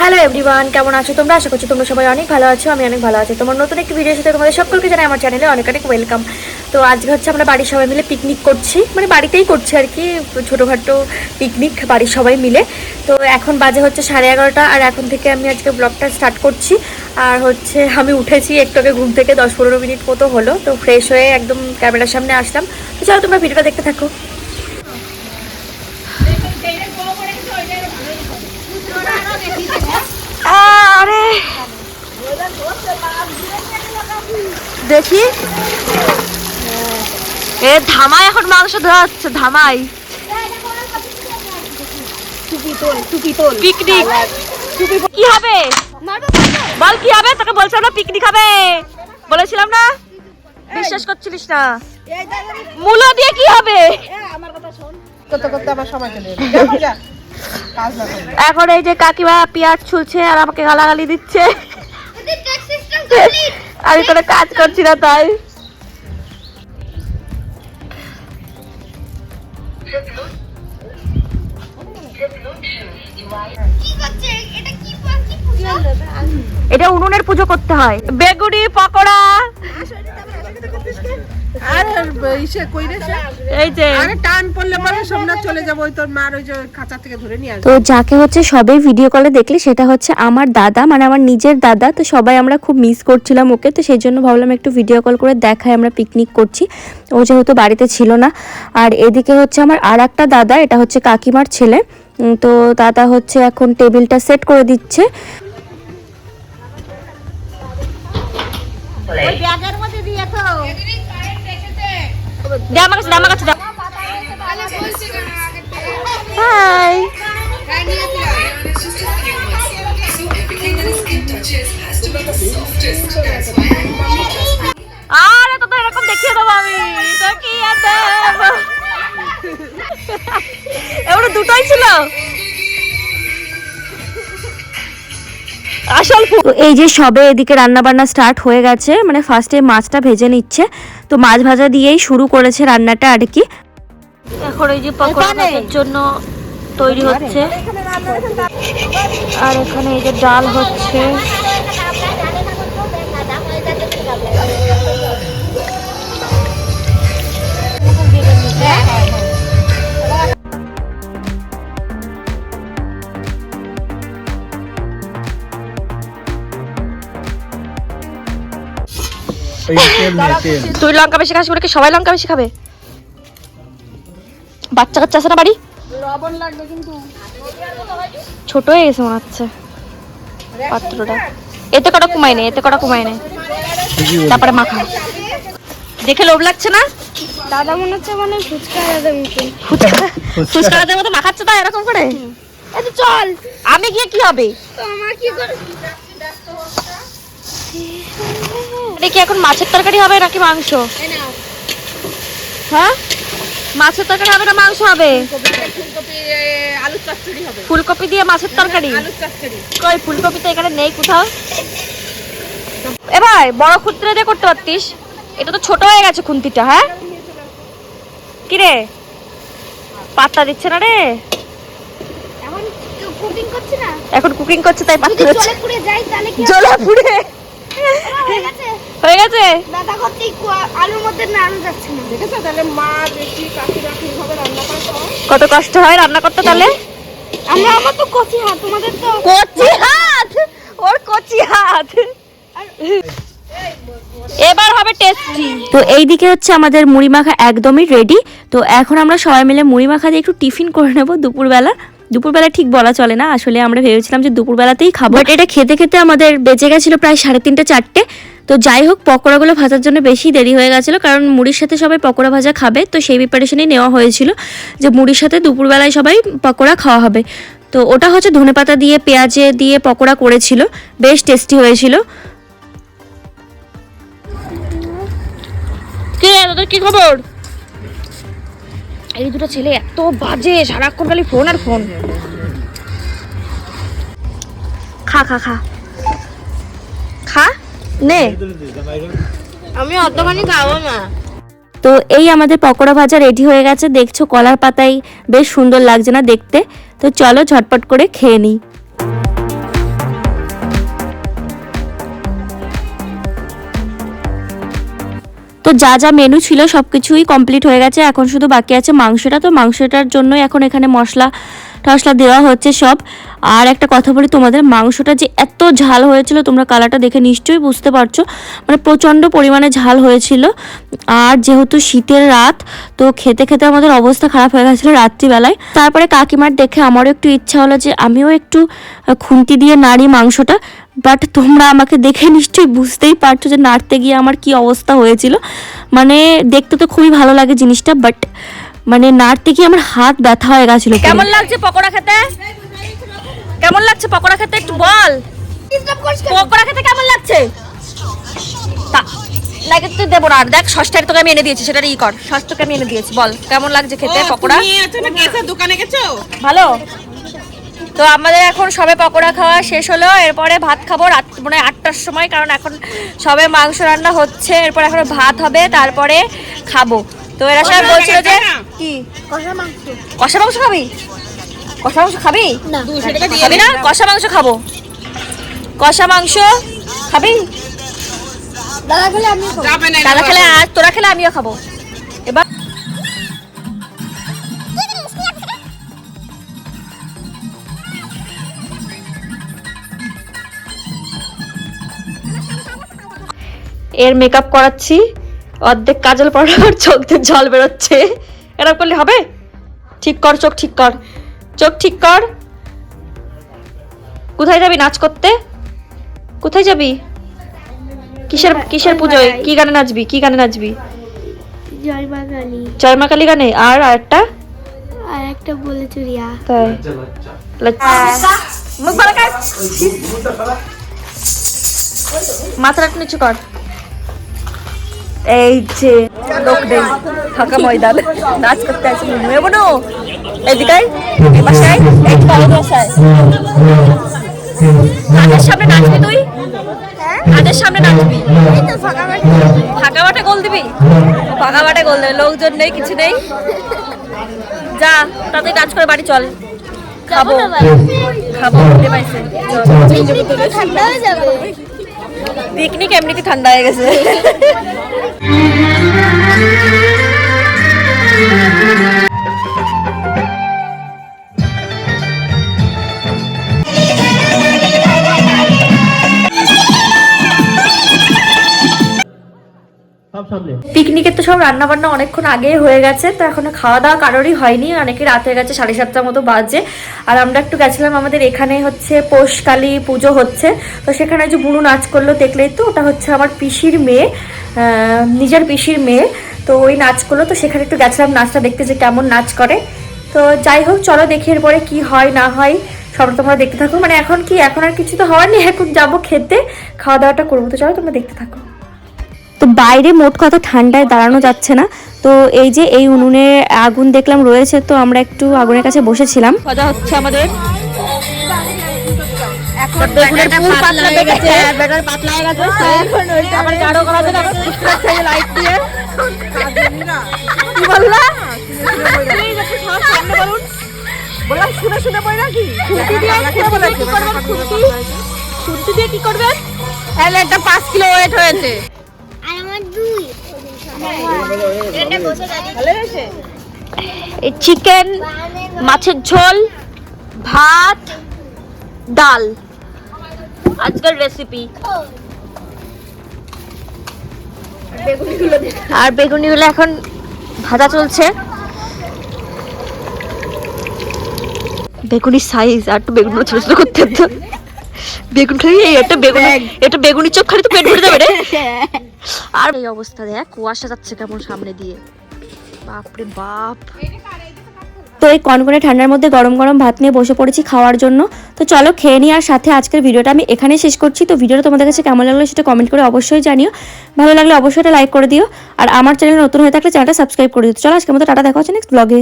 Hello everyone কেমন আছো তোমরা? আশা করছ তোমরা সবাই অনেক ভালো আছো, আমি অনেক ভালো আছি। তোমার নতুন একটি ভিডিওর সাথে তোমাদের সকলকে জানাই আমার চ্যানেলে অনেক অনেক ওয়েলকাম তো আজকে হচ্ছে আমরা বাড়ির সবাই মিলে পিকনিক করছি মানে বাড়িতেই করছি আর কি, ছোটোখাটো পিকনিক বাড়ির সবাই মিলে। তো এখন বাজে হচ্ছে সাড়ে এগারোটা, আর এখন থেকে আমি আজকে ব্লগটা স্টার্ট করছি। আর হচ্ছে আমি উঠেছি একটু আগে ঘুম থেকে, দশ পনেরো মিনিট মতো হলো। তো ফ্রেশ হয়ে একদম ক্যামেরার সামনে আসলাম। তো চলো তোমরা ভিডিওটা দেখতে থাকো। আরে। দেখি। এ ধামাই এখন মাংস ধরা হচ্ছে ধামাই। পিকনিক। কি হবে? বল কি হবে? তোকে বলছিলাম না পিকনিক হবে। বলেছিলাম না? বিশ্বাস করছিলিস না। মূলো দিয়ে কি হবে? করতে করতে আবার সময় চলে এখন এই যে কাকিমা পেঁয়াজ ছুলছে আর আমাকে গালাগালি দিচ্ছে। আমি কোনো কাজ করছি না তাই। এটা উনুনের পুজো করতে হয়। বেগুনি পকোড়া। আর ইসে কই রে সে? এই যে। আরে টান পড়লে পরে সোমনাথ চলে যাব ওই তোর মার ওই যে খাঁচা থেকে ধরে নিয়ে আসবে। তো যাকে হচ্ছে সবে ভিডিও কলে দেখলে সেটা হচ্ছে আমার দাদা মানে আমার নিজের দাদা। তো সবাই আমরা খুব মিস করছিলাম ওকে তো সেই জন্য ভাবলাম একটু ভিডিও কল করে দেখাই আমরা পিকনিক করছি। ও যেহেতু বাড়িতে ছিল না। আর এদিকে হচ্ছে আমার আর একটা দাদা এটা হচ্ছে কাকিমার ছেলে। তো দাদা হচ্ছে এখন টেবিলটা সেট করে দিচ্ছে। দে আমার কাছে দে আমার কাছে দে হাই আরে তো এরকম দেখিয়ে দেবো আমি তো কি আর আসল ফু- তো এই যে সবে এদিকে রান্নাবান্না স্টার্ট হয়ে গেছে মানে ফার্স্টে মাছটা ভেজে নিচ্ছে। তো মাছ ভাজা দিয়েই শুরু করেছে রান্নাটা আর কি। এখন এই যে পকোড়া ভাজার জন্য তৈরি হচ্ছে। আর এখানে এই যে ডাল হচ্ছে। তুই লঙ্কা বেশি খাস বলে কি সবাই লঙ্কা বেশি খাবে? বাচ্চা কাচ্চা আছে না বাড়ি? ছোট হয়ে গেছে মনে হচ্ছে। পাত্রটা। এতে কটা কমাই নে এতে কটা কমাই নে। ঠিকই বলি। তারপরে মাখা। দেখে লোভ লাগছে না? দাদা মনে হচ্ছে মানে ফুচকা দাদা ফুচকা? ফুচকাদের মতো মাখাচ্ছে তাই এরকম করে? চল। আমি গিয়ে কি হবে? এটা কি এখন মাছের তরকারি হবে নাকি মাংস? হ্যাঁ? মাছের তরকারি হবে না মাংস হবে? ফুলকপি দিয়ে মাছের তরকারি? কই ফুলকপি তো এখানে নেই কোথাও? এ ভাই বড় খুঁতরে দিয়ে করতে পারতিস? এটা তো ছোট হয়ে গেছে খুন্তিটা হ্যাঁ? কি রে পাত্তা দিচ্ছে না রে? এখন কুকিং করছি না? এখন কুকিং করছে তাই পাত্তা জলে পুড়ে হয়ে গেছে? কু- আলুর মধ্যে নাড়ু যাচ্ছে না। দেখেছ তাহলে মা বেশি কাকিরা কীভাবে রান্না করে কত কষ্ট হয় রান্না করতে তাহলে? আমরা আমার তো কচি হাত তোমাদের তো কচি হাত? ওর কচি হাত। এবার হবে টেস্টি তো এইদিকে হচ্ছে আমাদের মুড়ি মাখা একদমই রেডি তো এখন আমরা সবাই মিলে মুড়ি মাখা দিয়ে একটু টিফিন করে নেব দুপুরবেলা। দুপুরবেলা ঠিক বলা চলে না আসলে আমরা ভেবেছিলাম যে দুপুরবেলাতেই খাব। এটা খেতে খেতে আমাদের বেঁচে গেছিল প্রায় সাড়ে তিনটে চারটে। তো যাই হোক পকোড়াগুলো ভাজার জন্য বেশি দেরি হয়ে গেছিল কারণ মুড়ির সাথে সবাই পকোড়া ভাজা খাবে তো সেই প্রিপারেশনই নেওয়া হয়েছিল যে মুড়ির সাথে দুপুরবেলায় সবাই পকোড়া খাওয়া হবে। তো ওটা হচ্ছে ধনেপাতা দিয়ে পেঁয়াজে দিয়ে পকোড়া করেছিল বেশ টেস্টি হয়েছিল। কে তোদের কি খবর? এই দুটো ছেলে এত বাজে সারাক্ষণ খালি ফোন আর ফোন খা খা খা। খা? নে। আমি অতখানি খাব না। তো এই আমাদের পকোড়া ভাজা রেডি হয়ে গেছে। দেখছ কলার পাতাই বেশ সুন্দর লাগছে না দেখতে। তো চলো ঝটপট করে খেয়ে নিই। তো যা যা মেনু ছিল সব কিছুই কমপ্লিট হয়ে গেছে। এখন শুধু বাকি আছে মাংসটা। তো মাংসটার জন্যই এখন এখানে মশলা টশলা দেওয়া হচ্ছে সব। আর একটা কথা বলি, তোমাদের মাংসটা যে এত ঝাল হয়েছিল, তোমরা কালারটা দেখে নিশ্চয়ই বুঝতে পারছ। মানে প্রচণ্ড পরিমাণে ঝাল হয়েছিল। আর যেহেতু শীতের রাত, তো খেতে খেতে আমাদের অবস্থা খারাপ হয়ে গেছিল রাত্রিবেলায়। তারপরে কাকিমার দেখে আমারও একটু ইচ্ছা হলো যে আমিও একটু খুন্তি দিয়ে নাড়ি মাংসটা। বাট তোমরা আমাকে দেখে নিশ্চয়ই বুঝতেই পারছ যে নাড়তে গিয়ে আমার কি অবস্থা হয়েছিল। মানে দেখতে তো খুবই ভালো লাগে জিনিসটা, বাট মানে নাড়তে গিয়ে আমার হাত ব্যথা হয়ে গেছিল কেমন লাগছে পকোড়া খেতে? কেমন লাগছে পকোড়া খেতে একটু বল। পকোড়া খেতে কেমন লাগছে? তা- না কিন্তু দেবো না। আর দেখ ষষ্ঠের তোকে আমি এনে দিয়েছি সেটা ই কর। ষষ্ঠকে আমি এনে দিয়েছি বল। কেমন লাগছে খেতে পকোড়া? দোকানে গেছো? ভালো। তো আমাদের এখন সবে পকোড়া খাওয়া শেষ হলো। এরপরে ভাত খাব রাত মানে আটটার সময় কারণ এখন সবে মাংস রান্না হচ্ছে। এরপর এখন ভাত হবে তারপরে খাব। তো এরা সবাই বলছিল যে কি? কষা মাংস। কষা মাংস খাবি? কষা মাংস খাবি? খাবি না? কষা মাংস খাব। কষা মাংস খাবি? দাদা খেলে আমি খাব। দাদা খেলে আজ তোরা খেলে আমিও খাব। এবার এর মেকআপ করাচ্ছি। অর্ধেক কাজল পড়ার চোখ দিয়ে জল বেরোচ্ছে। এরকম করলে হবে? ঠিক কর চোখ ঠিক কর। চোখ ঠিক কর। কোথায় যাবি নাচ করতে? কোথায় যাবি? কিসের কিসের পুজোয়? কি গানে নাচবি? কি গানে নাচবি? জয় মা কালী গানে। আর আরেকটা আর একটা বলে চুরিয়া তাই। লাচ্চা। মুখ মাথাটা নিচু কর। এই যে লোক নেই ফাঁকা ময়দান। নাচ করতে আছে মেয়ে বোনো? এদিকে আয়, এই বাসায় এই কালো বাসায়। কাদের সামনে নাচবি তুই? কাদের সামনে নাচবি? ফাঁকা মাঠে গোল দিবি? ফাঁকা মাঠে গোল দেবে লোকজন নেই কিছু নেই। যা তাতে কাজ করে বাড়ি চল। খাব। খাব খেতে পাইছে। ঠান্ডা হয়ে কি পিকনিক ঠান্ডা হয়ে গেছে। পিকনিকের তো সব রান্না বান্না অনেকক্ষণ আগেই হয়ে গেছে, তো এখনও খাওয়া দাওয়া কারোরই হয়নি। অনেকে রাত হয়ে গেছে সাড়ে সাতটার মতো বাজে। আর আমরা একটু গেছিলাম, আমাদের এখানে হচ্ছে পৌষকালী পুজো হচ্ছে। তো সেখানে যে বুনু নাচ করল দেখলেই তো, ওটা হচ্ছে আমার পিসির মেয়ে নিজের পিসির মেয়ে। তো ওই নাচ করল, তো সেখানে একটু গেছিলাম নাচটা দেখতে যে কেমন নাচ করে। তো যাই হোক, চলো দেখি এরপরে কি হয়, না হয় সব তোমরা দেখতে থাকো। মানে এখন কি, এখন আর কিছু তো হওয়ার নেই, এখন যাব খেতে খাওয়া দাওয়াটা করব। তো চলো তোমরা দেখতে থাকো। তো বাইরে মোট কথা ঠান্ডায় দাঁড়ানো যাচ্ছে না তো এই যে এই উনুনে আগুন দেখলাম রয়েছে তো আমরা একটু আগুনের কাছে বসেছিলাম মজা হচ্ছে আমাদের হয়ে হয়ে একটা পাঁচ কিলো ওয়েট হয়েছে চিকেন মাছের ঝোল ভাত ডাল। আজকের রেসিপি আর বেগুনিগুলো এখন ভাজা চলছে। বেগুনির সাইজ আর একটু বেগুনগুলো ছোট ছোট করতে হতো বেগুন খালি একটা বেগুন এটা বেগুনি চোখ খালি তো পেট ভরে যাবে রে। আর এই অবস্থা দেখ, কুয়াশা যাচ্ছে কেমন সামনে দিয়ে। বাপরে বাপ। তো এই কনকনে ঠান্ডার মধ্যে গরম গরম ভাত নিয়ে বসে পড়েছি খাওয়ার জন্য। তো চলো খেয়ে নিই আর সাথে আজকের ভিডিওটা আমি এখানেই শেষ করছি। তো ভিডিওটা তোমাদের কাছে কেমন লাগল সেটা কমেন্ট করে অবশ্যই জানিও। ভালো লাগলে অবশ্যই একটা লাইক করে দিও। আর আমার চ্যানেল নতুন হয়ে থাকলে চ্যানেলটা সাবস্ক্রাইব করে দিও। চলো আজকের মতো টাটা, দেখা হচ্ছে নেক্সট ব্লগে